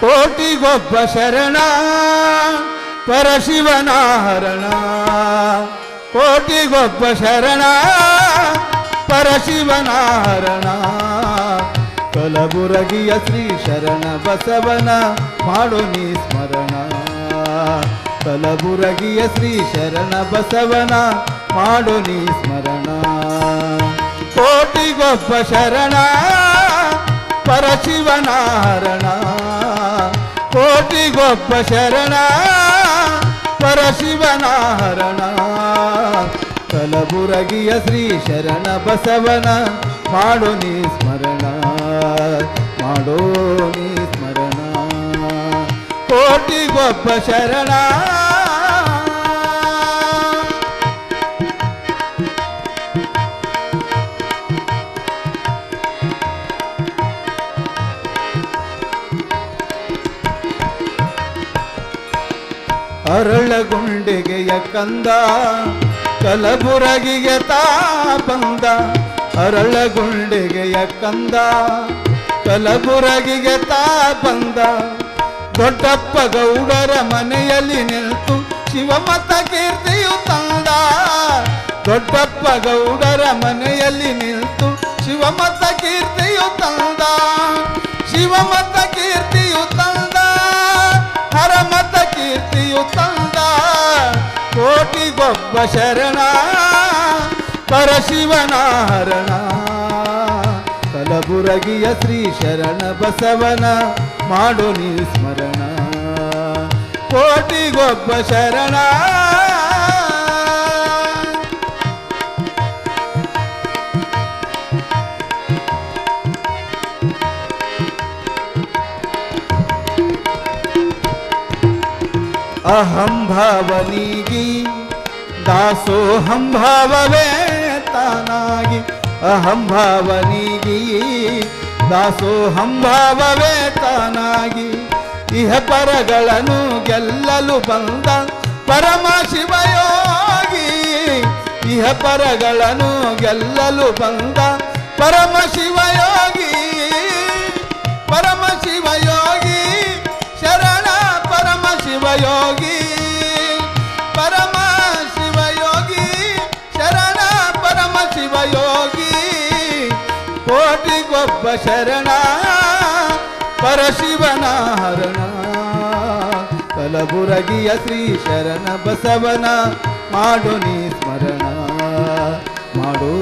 ಕೋಟಿಗೊಬ್ಬ ಶರಣ ಪರಶಿವನ ಹರಣ ಕೋಟಿಗೊಬ್ಬ ಶರಣ ಪರಶಿವನ ಹರಣ ಕಲಬುರಗಿಯ ಶ್ರೀ ಶರಣ ಬಸವನ ಮಾಡು ನೀ ಸ್ಮರಣ ಕಲಬುರಗಿಯ ಶ್ರೀ ಶರಣ ಬಸವನ ಮಾಡು ನೀ ಸ್ಮರಣ ಕೋಟಿಗೊಬ್ಬ ಶರಣ ಪರಶಿವನ ಹರಣ ಕೋಟಿಗೊಬ್ಬ ಶರಣ ಪರಶಿವನ ಹರಣ ಕಲಬುರಗಿಯ ಶ್ರೀ ಶರಣ ಬಸವನ ಮಾಡು ನೀ ಸ್ಮರಣ ಮಾಡೋ ನೀ ಸ್ಮರಣ ಕೋಟಿಗೊಬ್ಬ ಶರಣ ಅರಳಗುಂಡಿಗೆಯ ಕಂದ ಕಲಬುರಗಿಗೆ ತಾ ಬಂದ ಅರಳಗುಂಡಿಗೆಯ ಕಂದ ಕಲಬುರಗಿಗೆ ತಾ ಬಂದ ದೊಡ್ಡಪ್ಪ ಗೌಡರ ಮನೆಯಲ್ಲಿ ನಿಂತು ಶಿವಮತ ಕೀರ್ತಿಯು ತಂದ. ದೊಡ್ಡಪ್ಪ ಗೌಡರ ಮನೆಯಲ್ಲಿ ನಿಂತು ಶಿವಮತ ಕೀರ್ತಿಯು ತಂದ. ಶಿವಮತ ಕೀರ್ತಿಯು ತಂದ ಕೀರ್ತಿಯು ತಂದ ಕೋಟಿಗೊಬ್ಬ ಶರಣ ಪರಶಿವನ ಹರಣ ಕಲಬುರಗಿಯ ಶ್ರೀ ಶರಣ ಬಸವನ ಮಾಡು ನೀ ಸ್ಮರಣ. ಕೋಟಿಗೊಬ್ಬ ಶರಣ ಅಹಂಭಾವನಿಗಿ ದಾಸೋಹಂಭಾವವೇ ತಾನಾಗಿ ಹಂ ಭಾವವೇ ತಾನಾಗಿ ಇಹ ಪರಗಳನ್ನು ಗೆಲ್ಲಲು ಬಂದ ಪರಮ ಶಿವಯೋಗಿ ಇಹ ಪರಗಳನ್ನು ಗೆಲ್ಲಲು ಬಂದ ಪರಮ ಶಿವಯೋಗಿ ಶರಣ ಪರಶಿವನ ಹರಣ ಕಲಬುರಗಿಯ ಶ್ರೀ ಶರಣ ಬಸವನ, ಮಾಡು ನೀ ಸ್ಮರಣ, ಮಾಡು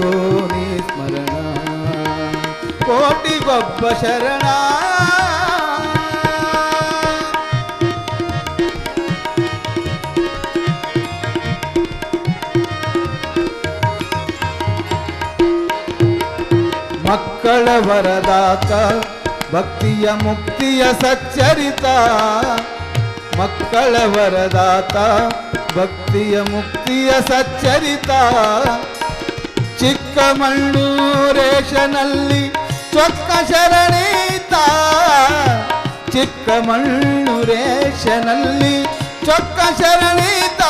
ನೀ ಸ್ಮರಣ. ಕೋಟಿಗೊಬ್ಬ ಶರಣ. ಮಕ್ಕಳ ವರದಾತ, ಭಕ್ತಿಯ ಮುಕ್ತಿಯ ಸಚ್ಚರಿತ. ಮಕ್ಕಳ ವರದಾತ, ಭಕ್ತಿಯ ಮುಕ್ತಿಯ ಸಚ್ಚರಿತ. ಚಿಕ್ಕಮಣ್ಣೂರೇಶನಲ್ಲಿ ಚೊಕ್ಕ ಶರಣೀತ ಚಿಕ್ಕಮಣ್ಣೂರೇಶನಲ್ಲಿ ಚೊಕ್ಕ ಶರಣೀತ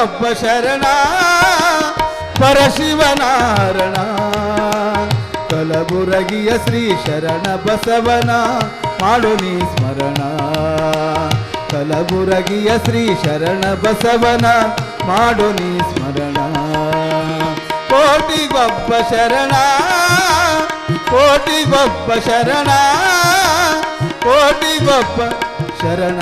ಕೋಟಿಗೊಬ್ಬ ಶರಣ ಪರಶಿವನಾರಣ ಕಲಬುರಗಿಯ ಶ್ರೀ ಶರಣ ಬಸವನ, ಮಾಡು ನೀ ಸ್ಮರಣ. ಕಲಬುರಗಿಯ ಶ್ರೀ ಶರಣ ಬಸವನ, ಮಾಡು ನೀ ಸ್ಮರಣ. ಕೋಟಿಗೊಬ್ಬ ಶರಣ ಕೋಟಿಗೊಬ್ಬ ಶರಣ ಕೋಟಿಗೊಬ್ಬ ಶರಣ.